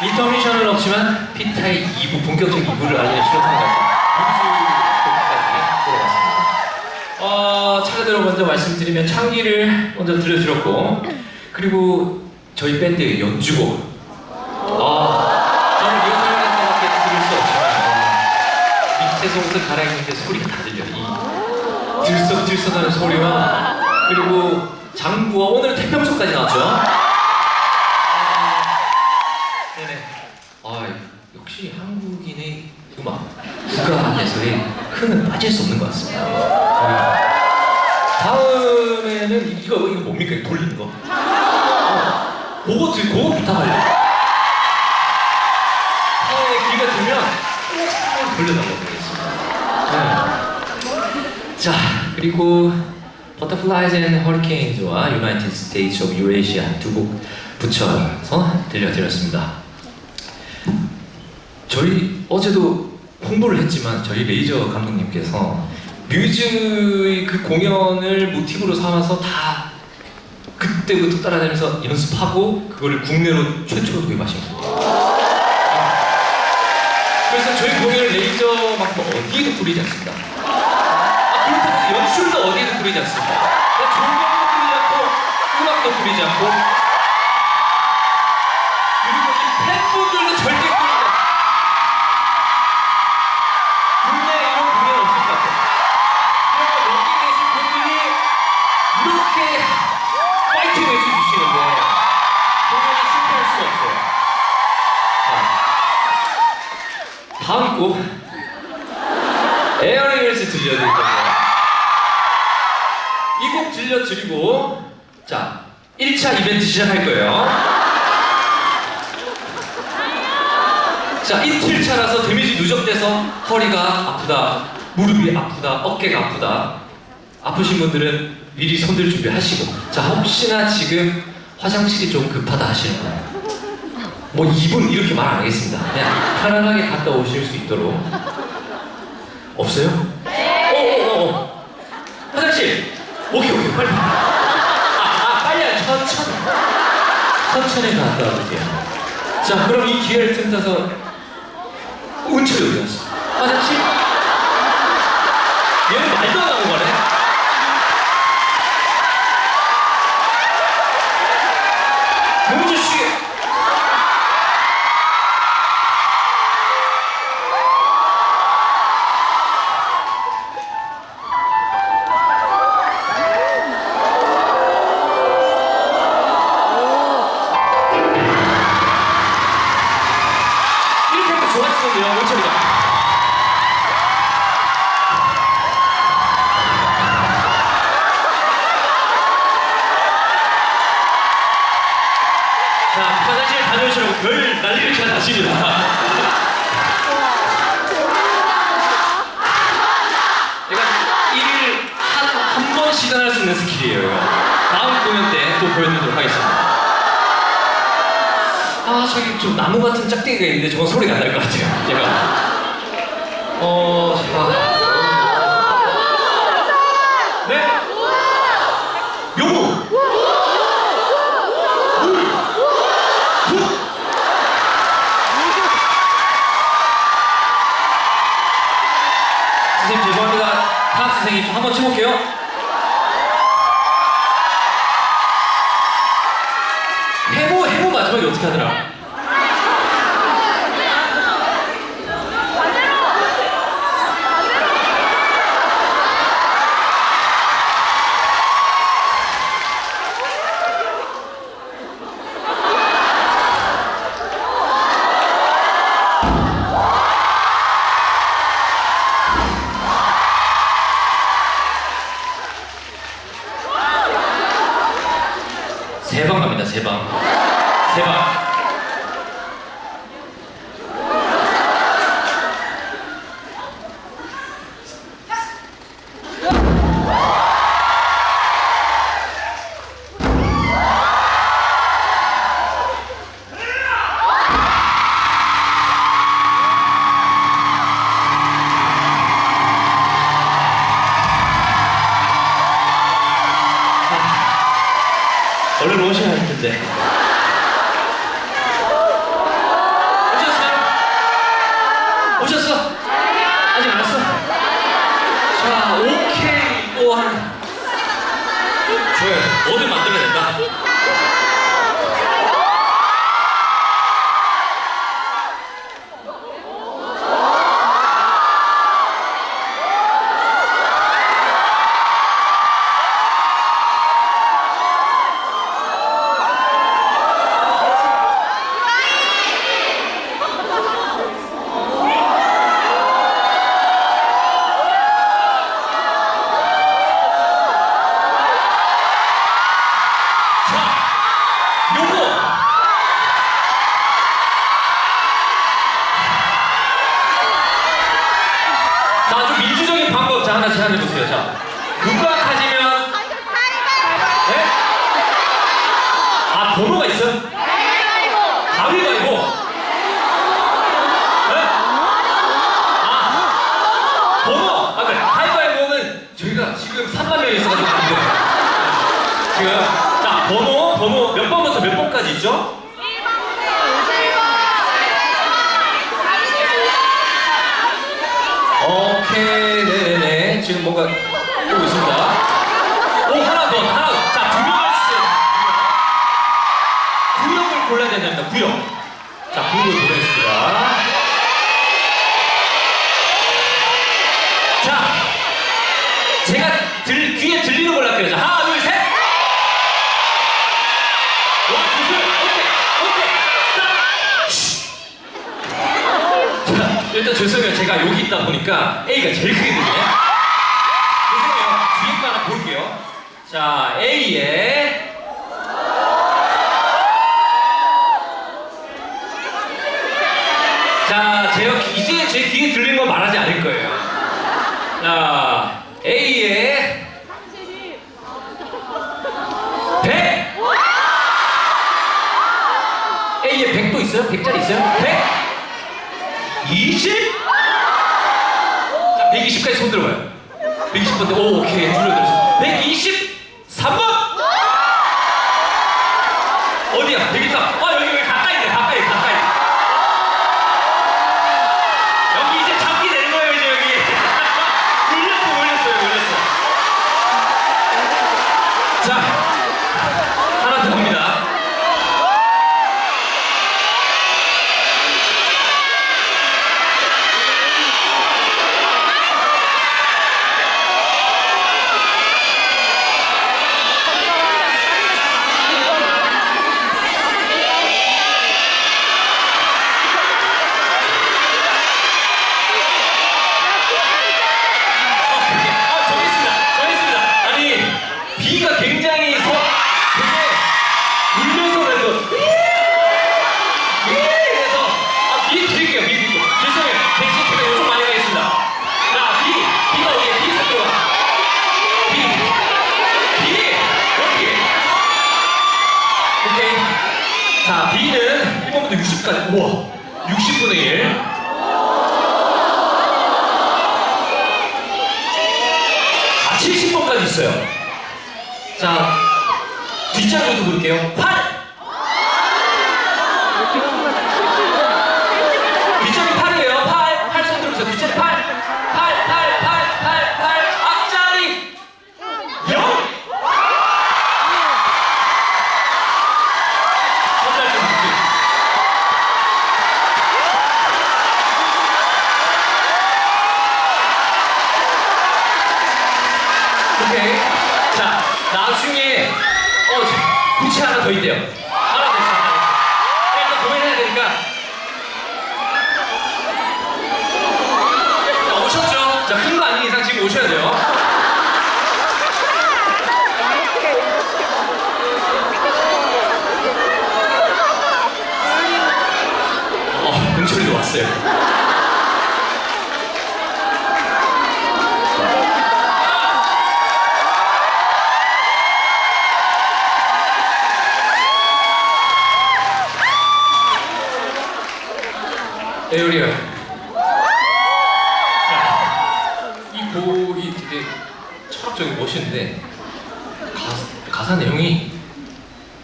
인터미션은 없지만 피타의 2부 본격적인 2부를 알리는 시간이 같은 돌아왔습니다. 어, 차례대로 먼저 말씀드리면 창기를 먼저 들려드렸고 그리고 저희 밴드의 연주곡. 아, 저는 리허설에서밖에 들을 수 없지만 어, 밑에서 옷을 갈아입는데 소리가 다 들려 이 들썩들썩하는 소리와 그리고 장구와 오늘 태평소까지 나왔죠 아, 네네 아 역시 한국인의 음악 국가 예술에 흔은 빠질 수 없는 것 같습니다 네. 다음에는 이거 이거 뭡니까 돌리는 거 어, 그거 드 그거 부탁할래요 다음에 기회가 되면 꼭 돌려달라고 하겠습니다 네. 자 그리고 Butterflies and Hurricanes와 United States of Eurasia 두 곡 붙여서 들려드렸습니다. 저희 어제도 홍보를 했지만 저희 레이저 감독님께서 뮤즈의 그 공연을 모티브로 삼아서 다 그때부터 따라다니면서 연습하고 그거를 국내로 최초로 도입하신 거예요. 그래서 저희 공연을 레이저만큼 어디에도 뿌리지 않습니다. 아, 그렇다고 연출도 어디에도 뿌리지 않습니다. 조명도 뿌리지 않고 음악도 뿌리지 않고 들려드리고 자 1차 이벤트 시작할 거예요. 자 이틀 차라서 데미지 누적돼서 허리가 아프다, 무릎이 아프다, 어깨가 아프다. 아프신 분들은 미리 손들 준비하시고 자 혹시나 지금 화장실이 좀 급하다 하시는 분. 뭐 2분 이렇게 말 안 하겠습니다. 그냥 편안하게 갔다 오실 수 있도록. 없어요? 네. 어어어. 화장실. 오케이 오케이 빨리. 아, 아 빨리 안 천천히. 천천히 갔다 와볼게요. 자 그럼 이 기회를 틈타서 어디 갔어? 화장실? 시전할 수 있는 스킬이에요. 다음 공연 때 또 보여드리도록 하겠습니다. 아, 저기 좀 나무 같은 짝대기가 있는데 저건 소리가 안 날 것 같아요. 제가. 어, 자. 네? 요거! 선생님 죄송합니다. 타학 선생님 좀 한번 쳐볼게요. 세 방 갑니다. 세 방. 세 방. 또 한. 좋아요. 만들 해보세요. 자, 누가 가지면 네? 아 번호가 있어요? 가위바위보. 네? 아 번호. 아 그래. 가위바위보는 저희가 지금 3만 명이 있어가지고 안 돼요. 지금 자 번호 번호 몇 번부터 몇 번까지 있죠? 오케이 9요. 자, 9를 보냈습니다. 자, 제가 들, 귀에 들리는 걸로 할게요. 자, 하나, 둘, 셋! 와, 기술! 오케이, 오케이! 자, 일단 죄송해요. 제가 여기 있다 보니까 A가 제일 크게 들리네. 죄송해요. 뒤에 거 하나 볼게요. 자, A에. 제 귀에 들리는 건 말하지 않을 거예요. 자, A에 100! A에 100도 있어요? 100짜리 있어요? 100? 20? 자, 120까지 손 들어봐요. 120번대, 오, 오케이. 둘러들었어. 123번! 어디야? 123. 아, 여기, 여기 가까이 돼, 가까이, 가까이. 여기 이제 잡기 되는 거예요, 이제 여기. 물렸어, 물렸어요, 물렸어. 자, 하나 더 갑니다. 아, 저기 있습니다. 저기 있습니다. 아니, 비가 굉장히 서, 되게 울면서 그래서, 그래서, 아, 비 드릴게요, 비 드릴게요. 죄송해요. 대신 제가 요청 많이 가겠습니다. 자, 비, 비가 오게, 비 들어와. 비, 비, 여기. 오케이. 자, B는 1번부터 60까지. 우와, 60분의 1. 아, 70번까지 있어요. 자, 뒷자리부터 볼게요. 8!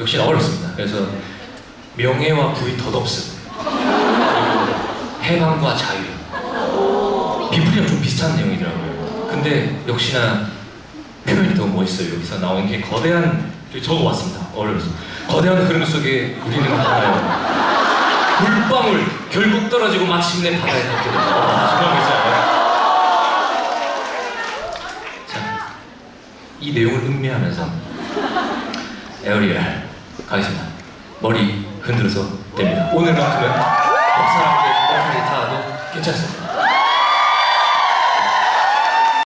역시나 어렵습니다. 그래서 명예와 부의 덧없음 해방과 자유 비플이랑 좀 비슷한 내용이더라고요. 근데 역시나 표현이 너무 멋있어요. 여기서 나온 게 거대한 적어왔습니다. 어려워서 거대한 흐름 속에 우리는 하나요. 물방울 결국 떨어지고 마침내 바다에 닿게 된다. 아, 이 내용을 음미하면서 에어리얼 가겠습니다. 머리 흔들어서 됩니다. 오늘만큼은 옆 사람에게 머리까지 닿아도 괜찮습니다.